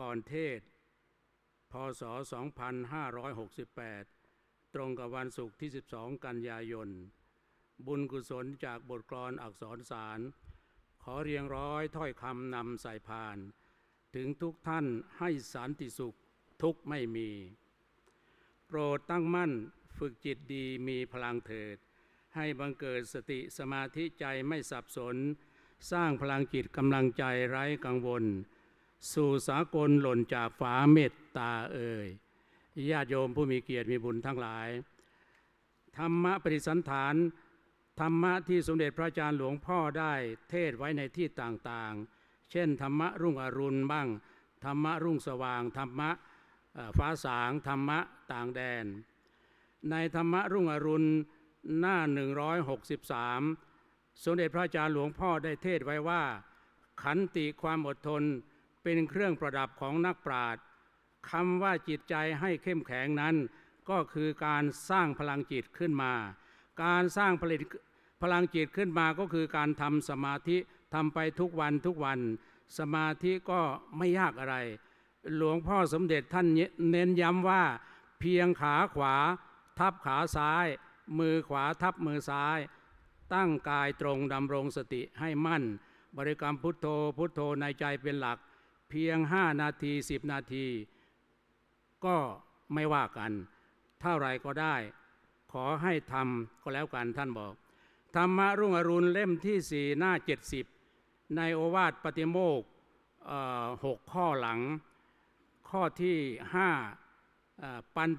ก่อนเทศ พศ 2568 ตรงกับวันศุกร์ที่ 12 กันยายน บุญกุศลจากบทกลอนอักษรสาร ขอเรียงร้อยถ้อยคำนำใส่พาน ถึงทุกท่านให้สันติสุขทุกไม่มี โปรดตั้งมั่นฝึกจิตดีมีพลังเถิด ให้บังเกิดสติสมาธิใจไม่สับสน สร้างพลังจิตกำลังใจไร้กังวล สู่สากลหล่นจากฟ้าเมตตาเอ่ยญาติโยมผู้มีเกียรติมีบุญทั้งหลาย ธรรมะปฏิสันฐาน ธรรมะที่สมเด็จพระอาจารย์หลวงพ่อได้เทศไว้ในที่ต่างๆ เช่น ธรรมะรุ่งอรุณบ้าง ธรรมะรุ่งสว่าง ธรรมะฟ้าสาง ธรรมะต่างแดน ในธรรมะรุ่งอรุณหน้า 163 สมเด็จพระอาจารย์หลวงพ่อได้เทศไว้ว่า ขันติความอดทน เป็นเครื่องประดับของนักปราชญ์คำว่าจิตใจให้เข้มแข็งนั้น ก็คือการสร้างพลังจิตขึ้นมา การสร้างผลิตพลังจิตขึ้นมาก็คือการทำสมาธิทำไปทุกวันทุกวัน สมาธิก็ไม่ยากอะไร หลวงพ่อสมเด็จท่านเน้นย้ำว่า เพียงขาขวา ทับขาซ้าย มือขวาทับมือซ้าย ตั้งกายตรงดำรงสติให้มั่น บริกรรมพุทโธพุทโธในใจเป็นหลัก เพียงห้านาทีสิบนาที ก็ไม่ว่ากัน เท่าไรก็ได้ ขอให้ทำก็แล้วกันท่านบอก ธรรมะรุ่งอรุณเล่มที่สี่หน้าเจ็ดสิบในโอวาทปฏิโมกหกข้อหลัง ข้อที่ห้าปัน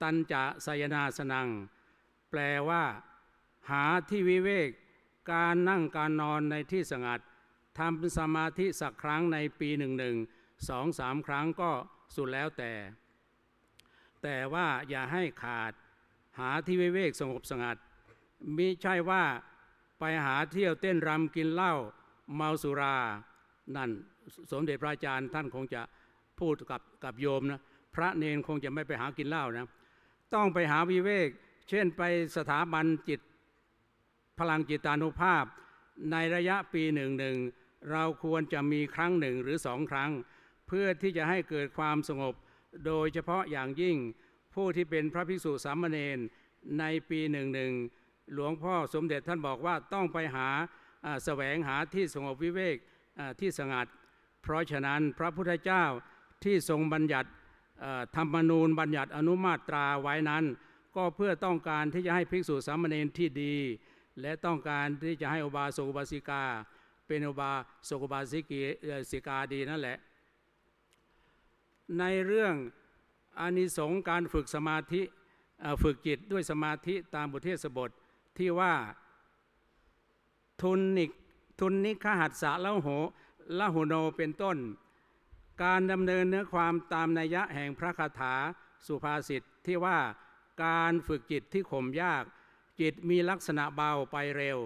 ตันจะสยนาสนัง แปลว่า หาที่วิเวก การนั่งการนอนในที่สงัด ทำสมาธิสักครั้งในปีหนึ่งหนึ่งสองสามครั้งก็สุดแล้วแต่ แต่ว่าอย่าให้ขาดหาที่วิเวกสงบสงัดมิใช่ว่าไปหาเที่ยวเต้นรำกินเหล้าเมาสุรา นั่นสมเด็จพระอาจารย์ท่านคงจะพูดกับกับโยมนะพระเนนคงจะไม่ไปหากินเหล้านะต้องไปหาวิเวก เช่นไปสถาบันจิตพลังจิตานุภาพ ในระยะปีหนึ่งหนึ่ง เราควรจะมีครั้งหนึ่งหรือสองครั้ง เพื่อที่จะให้เกิดความสงบ โดยเฉพาะอย่างยิ่ง ผู้ที่เป็นพระภิกษุสามเณรในปีหนึ่งหนึ่งหลวงพ่อสมเด็จท่านบอกว่าต้องไปหาแสวงหาที่สงบวิเวกที่สงัด เพราะฉะนั้นพระพุทธเจ้าที่ทรงบัญญัติธรรมนูญบัญญัติอนุมาตราไว้นั้น ก็เพื่อต้องการที่จะให้ภิกษุสามเณรที่ดี และต้องการที่จะให้อบาสกอุบาสิกา เป็นอุบาสกุบาสิกีเอ่อสิกาดีนั่นแหละ ในเรื่องอานิสงส์การฝึกสมาธิฝึกจิตด้วยสมาธิตามบทเทศบทที่ว่าทุนนิกทุนนิคหัสสะละโหละหุโนเป็นต้น การดำเนินเนื้อความตามนัยยะแห่งพระคาถาสุภาษิตที่ว่าการฝึกจิตที่ข่มยาก จิตมีลักษณะเบาไปเร็ว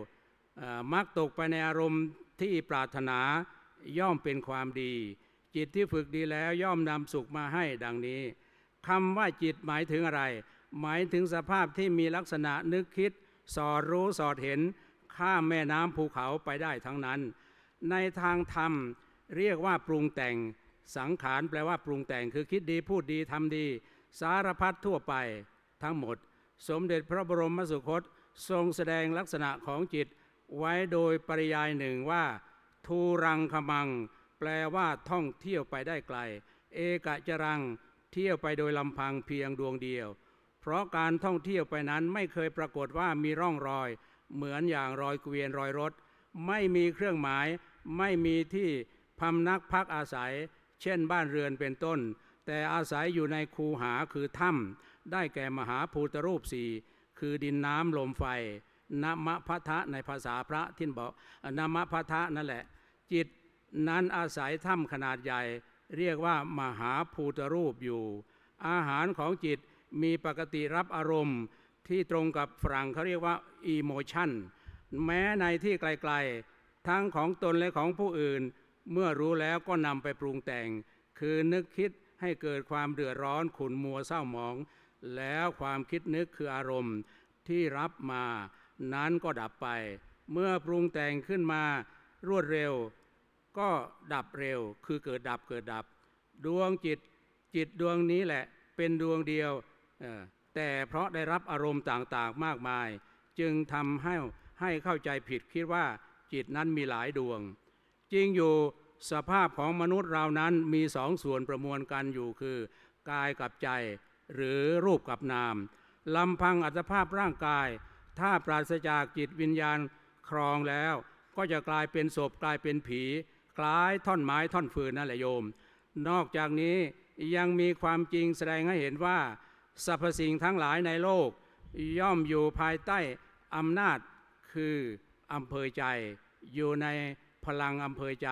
มักตกไปในอารมณ์ ที่ปรารถนาย่อมเป็นความดี จิตที่ฝึกดีแล้วย่อมนำสุขมาให้ดังนี้คำว่าจิตหมายถึงอะไร หมายถึงสภาพที่มีลักษณะนึกคิด สอดรู้สอดเห็น ข้ามแม่น้ำภูเขาไปได้ทั้งนั้น ในทางธรรมเรียกว่าปรุงแต่ง สังขารแปลว่าปรุงแต่งคือคิดดีพูดดีทำดี สารพัดทั่วไปทั้งหมด สมเด็จพระบรมสุคตทรงแสดงลักษณะของจิต ไว้โดยปริยายหนึ่งว่า ทูรังขมัง แปลว่าท่องเที่ยวไปได้ไกล เอกจรัง เที่ยวไปโดยลำพังเพียงดวงเดียว เพราะการท่องเที่ยวไปนั้นไม่เคยปรากฏว่ามีร่องรอย เหมือนอย่างรอยเกวียนรอยรถ ไม่มีเครื่องหมาย ไม่มีที่พำนักพักอาศัย เช่นบ้านเรือนเป็นต้น แต่อาศัยอยู่ในคูหาคือถ้ำได้แก่มหาภูตรูปสี่คือดินน้ำลมไฟ นามพัทะในภาษาพระที่บอกนามพัทะนั่นแหละ จิตนั้นอาศัยถ้ำขนาดใหญ่ เรียกว่ามหาภูตรูปอยู่ อาหารของจิตมีปกติรับอารมณ์ที่ตรงกับฝรั่งเขาเรียกว่า emotion แม้ในที่ไกลๆ ทั้งของตนและของผู้อื่น เมื่อรู้แล้วก็นำไปปรุงแต่ง คือนึกคิดให้เกิดความเดือดร้อนขุนมัวเศร้าหมอง แล้วความคิดนึกคืออารมณ์ที่รับมา นั้นก็ดับไป เมื่อปรุงแต่งขึ้นมารวดเร็ว ก็ดับเร็ว คือเกิดดับเกิดดับ ดวงจิตจิตดวงนี้แหละเป็นดวงเดียว แต่เพราะได้รับอารมณ์ต่างๆมากมาย จึงทำให้ให้เข้าใจผิดคิดว่าจิตนั้นมีหลายดวง จริงอยู่สภาพของมนุษย์เรานั้นมีสองส่วนประมวลกันอยู่คือกายกับใจ หรือรูปกับนามลำพังอัตภาพร่างกาย ถ้าปราศจากจิตวิญญาณครองแล้ว ก็จะกลายเป็นศพกลายเป็นผีคล้ายท่อนไม้ท่อนฟืนนั่นแหละโยม นอกจากนี้ยังมีความจริงแสดงให้เห็นว่าสรรพสิ่งทั้งหลายในโลก ย่อมอยู่ภายใต้อำนาจคืออำเภอใจ อยู่ในพลังอำเภอใจ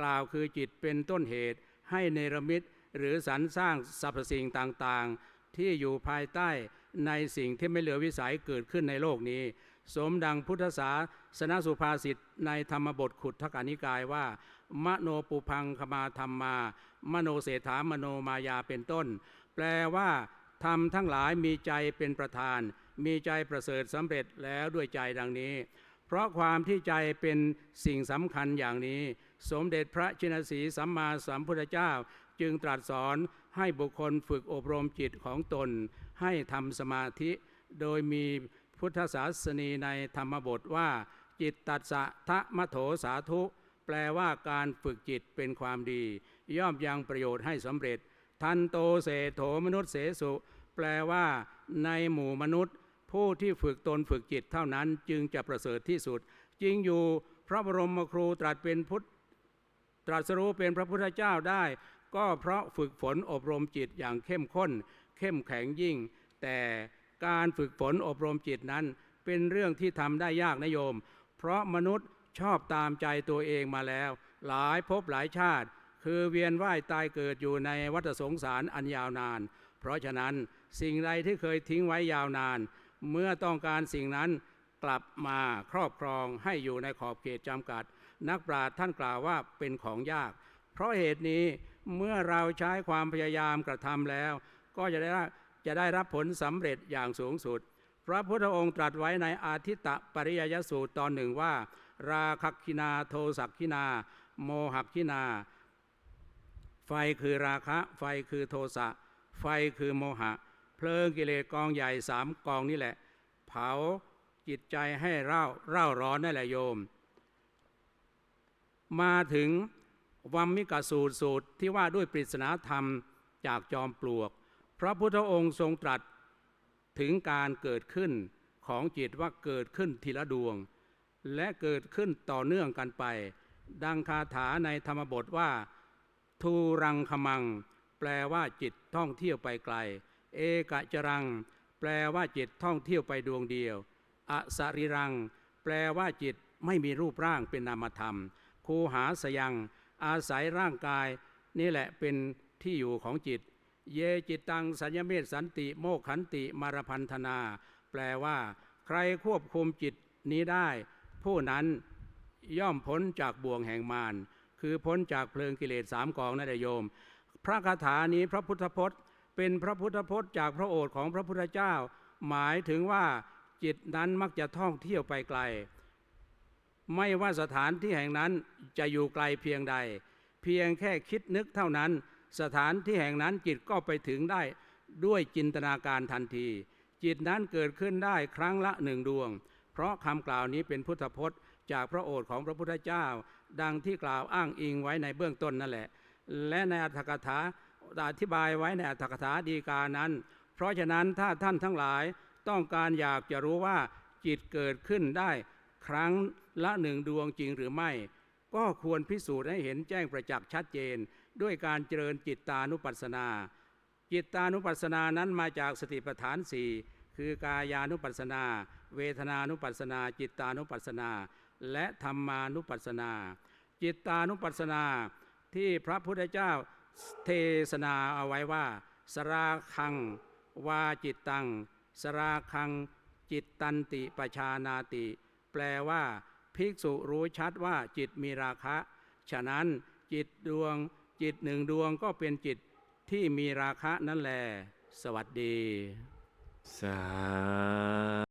กล่าวคือจิตเป็นต้นเหตุ ให้เนรมิตหรือสรรสร้างสรรพสิ่งต่างๆ ที่อยู่ภายใต้ ในสิ่งที่ไม่เหลือวิสัยเกิดขึ้นในโลกนี้ สมดังพุทธศาสนสุภาษิตในธรรมบทขุดทธกานิกายว่า มโนปุพังคมาธรรมมา มโนเศรษฐามโนมายาเป็นต้น แปลว่าธรรมทั้งหลายมีใจเป็นประธาน มีใจประเสริฐสำเร็จแล้วด้วยใจดังนี้ เพราะความที่ใจเป็นสิ่งสำคัญอย่างนี้ สมเด็จพระชินสีสัมมาสัมพุทธเจ้าจึงตรัสสอน ให้บุคคลฝึกอบรมจิตของตน ให้ทำสมาธิ โดยมีพุทธศาสนีในธรรมบทว่า จิตตัสสะทะมะโถสาธุ แปลว่าการฝึกจิตเป็นความดี ย่อมยังประโยชน์ให้สำเร็จ ทันโตเสโถมนุษย์เสสุ แปลว่าในหมู่มนุษย์ ผู้ที่ฝึกตนฝึกจิตเท่านั้นจึงจะประเสริฐที่สุด จริงอยู่พระบรมครูตรัสเป็นพุทธตรัสรู้เป็นพระพุทธเจ้าได้ ก็เพราะฝึกฝนอบรมจิตอย่างเข้มข้น เข้มแข็งยิ่ง แต่การฝึกฝนอบรมจิตนั้น เป็นเรื่องที่ทำได้ยากนะโยม เพราะมนุษย์ชอบตามใจตัวเองมาแล้ว หลายภพหลายชาติ คือเวียนว่ายตายเกิดอยู่ในวัฏสงสารอันยาวนาน เพราะฉะนั้นสิ่งใดที่เคยทิ้งไว้ยาวนาน เมื่อต้องการสิ่งนั้นกลับมาครอบครองให้อยู่ในขอบเขตจำกัด นักปราชญ์ท่านกล่าวว่าเป็นของยาก เพราะเหตุนี้ เมื่อเราใช้ความพยายามกระทำแล้ว ก็จะได้รับจะได้รับผลสำเร็จอย่างสูงสุด พระพุทธองค์ตรัสไว้ในอาทิตตปริยยสูตรตอนหนึ่งว่า ราคักขินาโทสักขินา โมหักขินา ไฟคือราคะ ไฟคือโทสะไฟคือโมหะ เพลิงกิเลสกองใหญ่สามกองนี่แหละ เผาจิตใจให้เร่าเร่าร้อนนั่นแหละโยม มาถึง วัมมิกสูตรสูตรที่ว่าด้วยปริศนาธรรมจากจอมปลวก พระพุทธองค์ทรงตรัสถึงการเกิดขึ้นของจิตว่าเกิดขึ้นทีละดวง และเกิดขึ้นต่อเนื่องกันไป ดังคาถาในธรรมบทว่า ทูรังขมัง แปลว่าจิตท่องเที่ยวไปไกล เอกจรัง แปลว่าจิตท่องเที่ยวไปดวงเดียวอสริรัง แปลว่าจิตไม่มีรูปร่างเป็นนามธรรม คูหาสยัง อาศัยร่างกาย นี่แหละเป็นที่อยู่ของจิต เยจิตตังสัญญเมตสันติโมกขันติมารพันธนา แปลว่า ใครควบคุมจิตนี้ได้ ผู้นั้นย่อมพ้นจากบ่วงแห่งมารคือพ้นจากเพลิงกิเลสสามกองนั่นแหละโยม พระคาถานี้พระพุทธพจน์ เป็นพระพุทธพจน์จากพระโอษฐ์ของพระพุทธเจ้า หมายถึงว่าจิตนั้นมักจะท่องเที่ยวไปไกล ไม่ว่าสถานที่แห่งนั้นจะอยู่ไกลเพียงใด เพียงแค่คิดนึกเท่านั้น สถานที่แห่งนั้นจิตก็ไปถึงได้ด้วยจินตนาการทันที จิตนั้นเกิดขึ้นได้ครั้งละหนึ่งดวง เพราะคำกล่าวนี้เป็นพุทธพจน์ จากพระโอษฐ์ของพระพุทธเจ้า ดังที่กล่าวอ้างอิงไว้ในเบื้องต้นนั่นแหละ และในอัตถกถาอธิบายไว้ในอัตถกถาดีกานั้น เพราะฉะนั้นถ้าท่านทั้งหลายต้องการอยากจะรู้ว่าจิตเกิดขึ้นได้ ครั้งละหนึ่งดวงจริงหรือไม่ ก็ควรพิสูจน์ให้เห็นแจ้งประจักษ์ชัดเจน ด้วยการเจริญจิตตานุปัสสนา จิตตานุปัสสนานั้นมาจากสติปัฏฐานสี่คือกายานุปัสสนา เวทนานุปัสสนา จิตตานุปัสสนา และธรรมานุปัสสนา จิตตานุปัสสนาที่พระพุทธเจ้าเทศนาเอาไว้ว่า สราคัง วาจิตตัง สราคัง จิตตันติปชานาติ แปลว่า ภิกษุรู้ชัดว่าจิตมีราคะ ฉะนั้นจิตดวง จิตหนึ่งดวงก็เป็นจิตที่มีราคะนั่นแหละสวัสดี สา